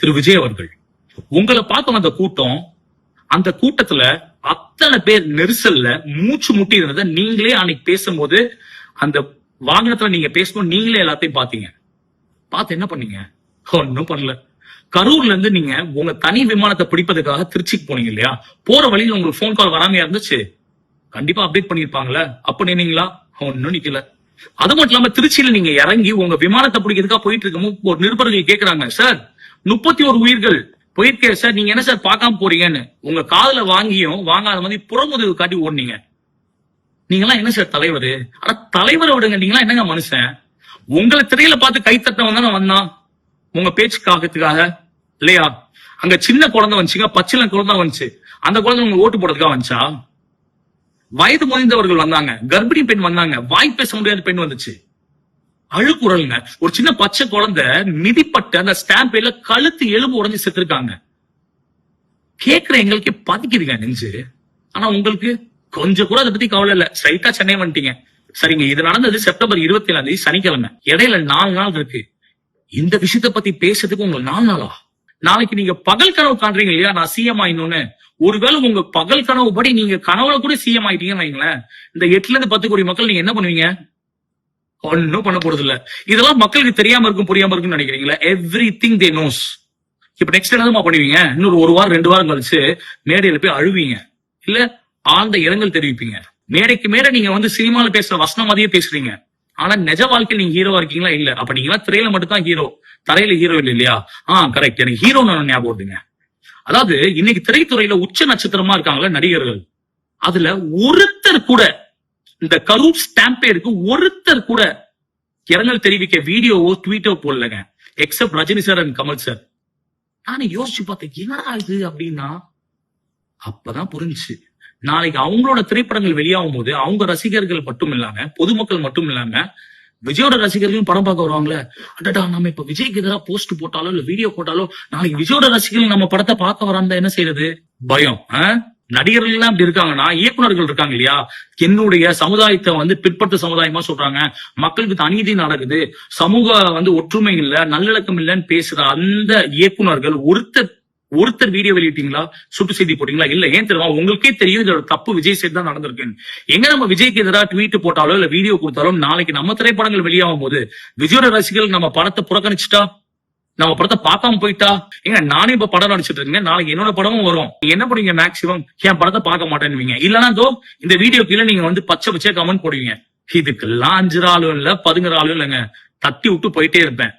திரு விஜய் அவர்கள் உங்களை பார்க்க வந்த கூட்டம் அந்த கூட்டத்துல அத்தனை பேர் நெரிசல்ல மூச்சு முட்டி இருந்ததை நீங்களே அன்னைக்கு பேசும்போது அந்த வாகனத்துல நீங்க பேசணும் நீங்களே எல்லாத்தையும் பாத்தீங்க பார்த்து என்ன பண்ணீங்க? ஒன்னும் பண்ணல. கரூர்ல இருந்து நீங்க உங்க தனி விமானத்தை பிடிப்பதற்காக திருச்சிக்கு போனீங்க இல்லையா? போற வழியில உங்களுக்கு ஃபோன் கால் வராமையா இருந்துச்சு? கண்டிப்பா அப்டேட் பண்ணிருப்பாங்கல்ல அப்ப நின்னீங்களா? ஒன்னும் நிக்கல. அது மட்டும் இல்லாம திருச்சியில நீங்க இறங்கி உங்க விமானத்தை பிடிக்கிறதுக்காக போயிட்டு இருக்கமோ ஒரு நிருபர்கள் கேக்குறாங்க சார் முப்பத்தி ஒரு உயிர்கள். போயிருக்கே சார் நீங்க என்ன சார் பார்க்காம போறீங்கன்னு. உங்க காதல வாங்கியும் வாங்காத மாதிரி புறமுதுகு காட்டி ஓடுனீங்க. நீங்களாம் என்ன சார் தலைவர்? ஆனா தலைவரை விடுங்க நீங்களாம் என்னங்க மனுஷன்? உங்களை திரையில பார்த்து கைத்தட்டவன் தானே வந்தான். உங்க பேச்சுக்காகத்துக்காக இல்லையா? அங்க சின்ன குழந்தை வந்துச்சுங்க பச்சில குழந்தை வந்துச்சு. அந்த குழந்தை உங்க ஓட்டு போடுறதுக்காக வந்துச்சா? வயது முதிர்ந்தவர்கள் வந்தாங்க கர்ப்பிணி பெண் வந்தாங்க வாய் பேச முடியாத பெண் வந்துச்சு. அழுக்குறல்ங்க ஒரு சின்ன பச்சை குழந்தை மிதிப்பட்ட அந்த ஸ்டாம்பேல கழுத்து எலும்பு உடஞ்சி செத்துருக்காங்க. கேக்குற எங்களுக்கு பதிக்குதுங்க நெஞ்சு. ஆனா உங்களுக்கு கொஞ்சம் கூட அதை பத்தி கவலை இல்ல. ஸ்ட்ரைட்டா சென்னை வந்துட்டீங்க. சரிங்க இது நடந்தது செப்டம்பர் இருபத்தி ஏழாம் தேதி சனிக்கிழமை. இடையில நாலு நாள் இருக்கு. இந்த விஷயத்த பத்தி பேசுறதுக்கு உங்களுக்கு நாலு நாளா? நாளைக்கு நீங்க பகல் கனவு காண்றீங்க இல்லையா? நான் சிஎம் ஆயினோன்னு ஒருவேளை உங்க பகல் கனவு படி நீங்க கனவுல கூட சிஎம் ஆயிட்டீங்கன்னு வைங்களேன். இந்த எட்டுல இருந்து பத்து கோடி மக்கள் நீங்க என்ன பண்ணுவீங்க? ஒன்னும் பண்ண போறது இல்ல இதெல்லாம் மக்களுக்கு தெரியாம இருக்கும் புரியாம இருக்கும்னு நினைக்கிறீங்களா? எவ்ரி திங் தே நோஸ் இப்ப நெக்ஸ்ட் என்னதுமா பண்ணுவீங்க? இன்னொரு ஒரு வாரம் ரெண்டு வாரம் கழிச்சு மேடையில போய் அழுவீங்க. இல்ல ஆழ்ந்த இரங்கல் தெரிவிப்பீங்க. மேடைக்கு மேடை நீங்க வந்து சினிமால பேசுற வசனம் மாதிரியே பேசுறீங்க. ஆனா நிஜ வாழ்க்கையில் நீங்க ஹீரோவா இருக்கீங்களா? இல்ல. அப்ப நீங்க திரையில மட்டும் தான் ஹீரோ தரையில ஹீரோ இல்ல இல்லையா? ஆ கரெக்ட் எனக்கு ஹீரோ ஞாபகம் வருதுங்க. அதாவது இன்னைக்கு திரைத்துறையில உச்ச நட்சத்திரமா இருக்காங்களா நடிகர்கள். அதுல ஒருத்தர் கூட இந்த கரூப் ஸ்டாம்பேடுக்கு ஒருத்தர் கூட இரங்கல் தெரிவிக்க வீடியோவோ ட்வீட்டோ போடலங்க. Except Rajini sir and Kamal sir நானும் யோசிச்சு பார்த்தேன் என்னடா இது அப்படின்னா அப்பதான் புரிஞ்சுச்சு. நாளைக்கு அவங்களோட திரைப்படங்கள் வெளியாகும் போது அவங்க ரசிகர்கள் மட்டும் இல்லாம பொதுமக்கள் மட்டும் இல்லாம விஜயோட ரசிகர்களும் படம் பார்க்க வருவாங்களே. அடடா நம்ம இப்ப விஜய்க்கு எதிராக போஸ்ட் போட்டாலோ இல்ல வீடியோ போட்டாலோ நாளைக்கு விஜயோட ரசிகர்கள் நம்ம படத்தை பார்க்க வராந்தா என்ன செய்யறது பயம் ஆஹ் நடிகர்கள் எல்லாம் இப்படி இருக்காங்கன்னா இயக்குனர்கள் இருக்காங்க இல்லையா? என்னுடைய சமுதாயத்தை வந்து பிற்பட்ட சமுதாயமா சொல்றாங்க. மக்களுக்கு அநீதி நடக்குது. சமூக வந்து ஒற்றுமை இல்ல நல்லிழக்கம் இல்லைன்னு பேசுற அந்த இயக்குனர்கள் ஒருத்தர் ஒருத்தர் வீடியோ வெளியிட்டீங்களா? சுட்டு செய்தி போட்டீங்களா? இல்ல ஏன் தெரியுமா? உங்களுக்கே தெரியும் இதோட தப்பு விஜய் சைடு தான் நடந்திருக்குன்னு. எங்க நம்ம விஜய்க்கு எதிராக ட்வீட் போட்டாலோ இல்ல வீடியோ கொடுத்தாலும் நாளைக்கு நம்ம திரைப்படங்கள் வெளியாகும் போது விஜயோட ரசிகர்கள் நம்ம படத்தை புறக்கணிச்சுட்டா? நம்ம படத்தை பார்க்காம போயிட்டா? ஏங்க நானே இப்ப படம் நடிச்சிட்டு இருக்கேன். நாளைக்கு என்னோட படமும் வரும். நீங்க என்ன பண்ணுவீங்க மேக்சிமம் என் படத்தை பார்க்க மாட்டேன்னுவீங்க. இல்லனா தோ இந்த வீடியோ கீழே நீங்க வந்து பச்சை பச்சையா கமெண்ட் போடுவீங்க. இதுக்கெல்லாம் அஞ்சு ஆளும் இல்ல பதுங்குற ஆளும் இல்லைங்க. தட்டி விட்டு போயிட்டே இருப்பேன்.